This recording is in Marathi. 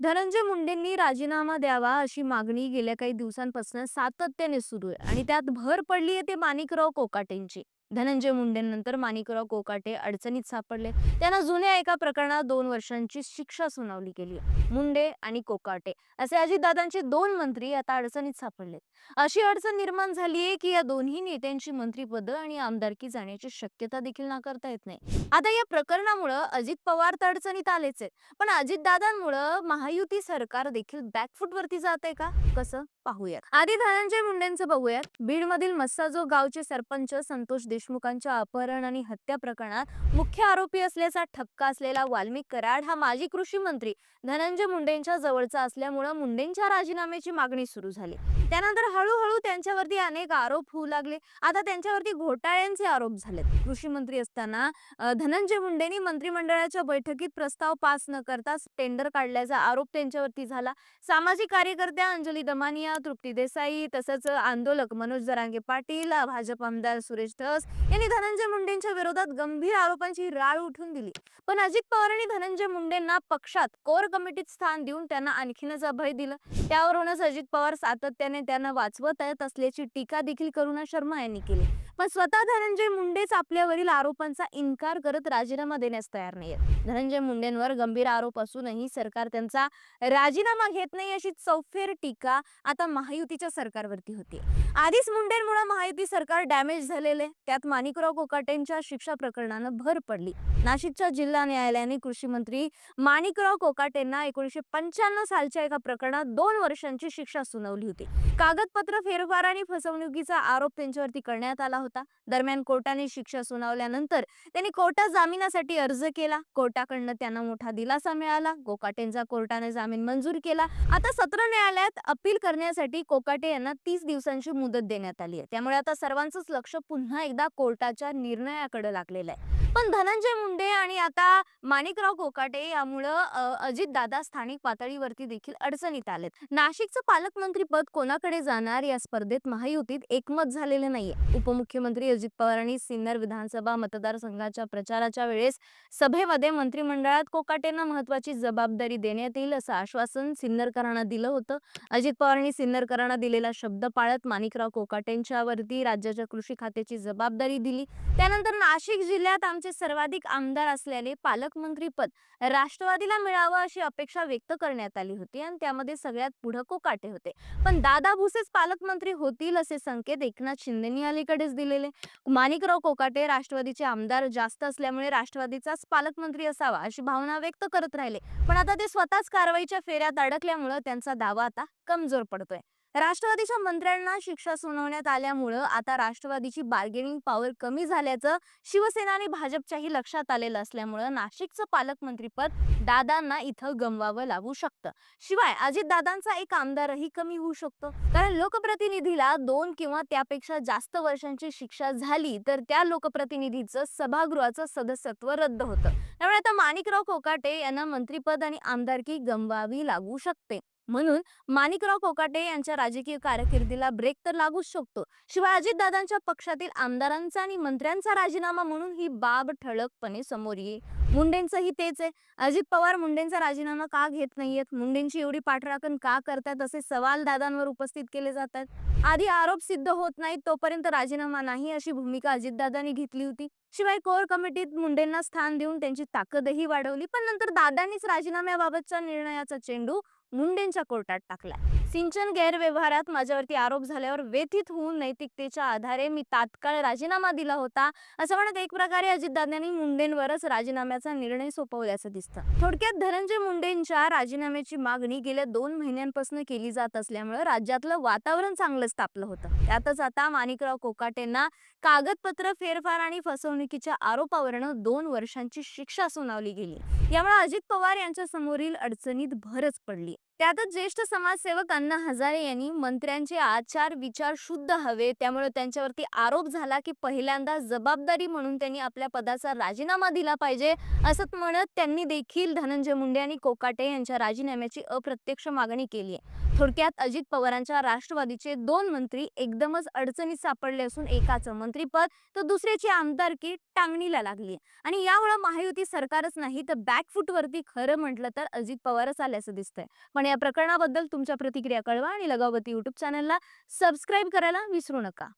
धनंजय मुंडेंनी राजीनामा द्यावा अशी मागणी गेल्या काही दिवसांपासून सातत्याने सुरू आहे आणि त्यात भर पडली आहे ते माणिकराव कोकाटेंची. धनंजय मुंडेंनंतर माणिकराव कोकाटे अडचणीत सापडले. त्यांना जुन्या एका प्रकरणात दोन वर्षांची शिक्षा सुनावली गेली. मुंडे आणि कोकाटे असे अजितदादांचे दोन मंत्री आता अडचणीत सापडले अशी अडचण निर्माण झाली आहे की या दोन्ही नेत्यांची मंत्रीपद आणि आमदारकी जाण्याची शक्यता देखील नाकारता येत नाही. आता या प्रकरणामुळं अजित पवार तर अडचणीत आलेच आहेत. पण अजितदादांमुळं महायुती सरकार देखील बॅकफूट वरती जाते का? कसं? पाहूयात. आधी धनंजय मुंडेंचं बघूयात. बीड मधील मस्साजो गावचे सरपंच संतोष देशमुखांच्या अपहरण आणि हत्या प्रकरणात मुख्य आरोपी असल्याचा ठपका असलेला वाल्मिक कराड हा माजी कृषी मंत्री. धनंजय मुंडेंच्या जवळचा असल्यामुळं मुंडेंच्या राजीनाम्याची मागणी सुरू झाली. त्यानंतर हळूहळू त्यांच्यावरती अनेक आरोप होऊ लागले. आता त्यांच्यावरती घोटाळ्यांचे आरोप झालेत. कृषी मंत्री असताना धनंजय मुंडेंनी मंत्रिमंडळाच्या बैठकीत प्रस्ताव पास न करताच टेंडर काढल्याचा आरोप त्यांच्यावरती झाला. सामाजिक कार्यकर्त्या अंजली दमानिया तृप्ती देसाई तसंच आंदोलक मनोज जरांगे पाटील भाजप आमदार सुरेश धस यांनी धनंजय मुंडेंच्या विरोधात गंभीर आरोपांची राळ उठून दिली. पण अजित पवारांनी धनंजय मुंडेंना पक्षात कोर कमिटीत स्थान देऊन त्यांना आणखीनच अभय दिलं. त्यावरूनच अजित पवार सातत्याने त्यांना वाचवत येत असल्याची टीका देखील करुणा शर्मा यांनी केली. पण स्वतः धनंजय मुंडेच आपल्यावरील आरोपांचा इन्कार करत राजीनामा देण्यास तयार नाहीयेत. धनंजय मुंडेंवर गंभीर आरोप असूनही सरकार त्यांचा राजीनामा घेत नाही अशी चौफेर टीका आता महायुतीच्या सरकारवरती होती आधीच मुंडेंमुळे महायुती सरकार डॅमेज झालेले त्यात माणिकराव कोकाटेंच्या शिक्षा प्रकरणानं भर पडली. नाशिकच्या जिल्हा न्यायालयाने कृषी मंत्री माणिकराव कोकाटेंना एकोणीशे पंच्याण्णव सालच्या एका प्रकरणात दोन वर्षांची शिक्षा सुनावली होती. कागदपत्र फेरफार आणि फसवणुकीचा आरोप त्यांच्यावरती करण्यात आला होता. दरम्यान कोर्टाने शिक्षा सुनावल्यानंतर त्यांनी कोर्टात जामिनासाठी अर्ज केला. कोर्टाकडनं त्यांना मोठा दिलासा मिळाला. कोकाटेंचा कोर्टाने जामीन मंजूर केला. आता सत्र न्यायालयात अपील करण्यासाठी कोकाटे यांना तीस दिवसांची मुदत देण्यात आली आहे. त्यामुळे आता सर्वांचंच लक्ष पुन्हा एकदा कोर्टाच्या निर्णयाकडे लागलेलं आहे. पण धनंजय मुंडे आणि आता माणिकराव कोकाटे यामुळं अजित दादा स्थानिक पातळीवरती देखील अडचणीत आलेत. नाशिकचं पालकमंत्री पद कोणाकडे जाणार या स्पर्धेत महायुतीत एकमत झालेलं नाहीये. उपमुख्यमंत्री अजित पवारांनी सिन्नर विधानसभा मतदारसंघाच्या प्रचाराच्या वेळेस सभेमध्ये मंत्रिमंडळात कोकाटेंना महत्वाची जबाबदारी देण्यात येईल असं आश्वासन सिन्नरकरांना दिलं होतं. अजित पवारांनी सिन्नरकरांना दिलेला शब्द पाळत माणिकराव कोकाटेंच्यावरती राज्याच्या कृषी खात्याची जबाबदारी दिली. त्यानंतर नाशिक जिल्ह्यात आमचे सर्वाधिक आमदार असल्याने पालकमंत्री पद राष्ट्रवादीला मिळावं अशी अपेक्षा व्यक्त करण्यात आली होती आणि त्यामध्ये सगळ्यात पुढं कोकाटे होते. पण दादा भुसेच पालकमंत्री होतील असे संकेत एकनाथ शिंदेनी अलीकडेच दिलेले. माणिकराव कोकाटे राष्ट्रवादीचे आमदार जास्त असल्यामुळे राष्ट्रवादीचाच पालकमंत्री असावा अशी भावना व्यक्त करत राहिले. पण आता ते स्वतःच कारवाईच्या फेऱ्यात अडकल्यामुळं त्यांचा दावा आता कमजोर पडतोय. राष्ट्रवादीच्या मंत्र्यांना शिक्षा सुनावण्यात आल्यामुळं आता राष्ट्रवादीची बार्गेनिंग पॉवर कमी झाल्याचं शिवसेना आणि भाजपच्याही लक्षात आलेलं असल्यामुळं नाशिकचं पालकमंत्रीपद दादांना इथं गमवावं लागू शकतं. शिवाय अजितदादांचा एक आमदारही कमी होऊ शकतो. कारण लोकप्रतिनिधीला दोन किंवा त्यापेक्षा जास्त वर्षांची शिक्षा झाली तर त्या लोकप्रतिनिधीचं सभागृहाचं सदस्यत्व रद्द होतं. त्यामुळे आता माणिकराव कोकाटे यांना मंत्रीपद आणि आमदारकी गमवावी लागू शकते. म्हणून माणिकराव कोकाटे यांच्या राजकीय कारकिर्दीला ब्रेक तर लागूच शकतो. शिवाय अजितदादांच्या पक्षातील आमदारांचा आणि मंत्र्यांचा राजीनामा म्हणून ही बाब ठळकपणे समोर येईल. मुंडेंचंही तेच आहे. अजित पवार मुंडेंचा राजीनामा का घेत नाहीयेत? मुंडेंची एवढी पाठराखण का करतात असे सवाल दादांवर उपस्थित केले जातात. आधी आरोप सिद्ध होत नाहीत तोपर्यंत राजीनामा नाही अशी भूमिका अजितदादांनी घेतली होती. शिवाय कोर कमिटीत मुंडेंना स्थान देऊन त्यांची ताकदही वाढवली पण नंतर दादांनीच राजीनाम्याबाबतचा निर्णयाचा चेंडू मुंडेंच्या कोर्टात टाकला सिंचन गैरव्यवहारात माझ्यावरती आरोप झाल्यावर व्यथित होऊन नैतिकतेच्या आधारे मी तात्काळ राजीनामा दिला होता असं म्हणत एक प्रकारे अजितदादांनी मुंडेंवरच राजीनाम्याचा निर्णय सोपवल्याचं दिसतं. थोडक्यात धनंजय मुंडेंच्या राजीनाम्याची मागणी गेल्या दोन महिन्यांपासून केली जात असल्यामुळे राज्यातलं वातावरण चांगलंच तापलं होतं. त्यातच आता माणिकराव कोकाटेंना कागदपत्र फेरफार आणि फसवणुकीच्या आरोपावरनं दोन वर्षांची शिक्षा सुनावली गेली. यामुळे अजित पवार यांच्या समोरील अडचणीत भरच पडली. त्यातच ज्येष्ठ समाजसेवक अण्णा हजारे यांनी मंत्र्यांचे आचार विचार शुद्ध हवे. त्यामुळे त्यांच्यावरती आरोप झाला की पहिल्यांदा जबाबदारी म्हणून त्यांनी आपल्या पदाचा राजीनामा दिला पाहिजे असं म्हणत त्यांनी देखील धनंजय मुंडे आणि कोकाटे यांच्या राजीनाम्याची अप्रत्यक्ष मागणी केली आहे. थोडक्यात अजित पवारांच्या राष्ट्रवादीचे दोन मंत्री एकदमच अडचणीत सापडले असून एकाचं मंत्रीपद तर दुसऱ्याची आमदारकी टांगणीला लागली आणि यामुळे महायुती सरकारच नाही तर बॅकफुटवरती खरं म्हटलं तर अजित पवारच आल्याचं दिसतंय. पण या प्रकरणाबद्दल तुमच्या प्रतिक्रिया कळवा आणि लगावती युट्यूब चॅनलला सबस्क्राईब करायला विसरू नका.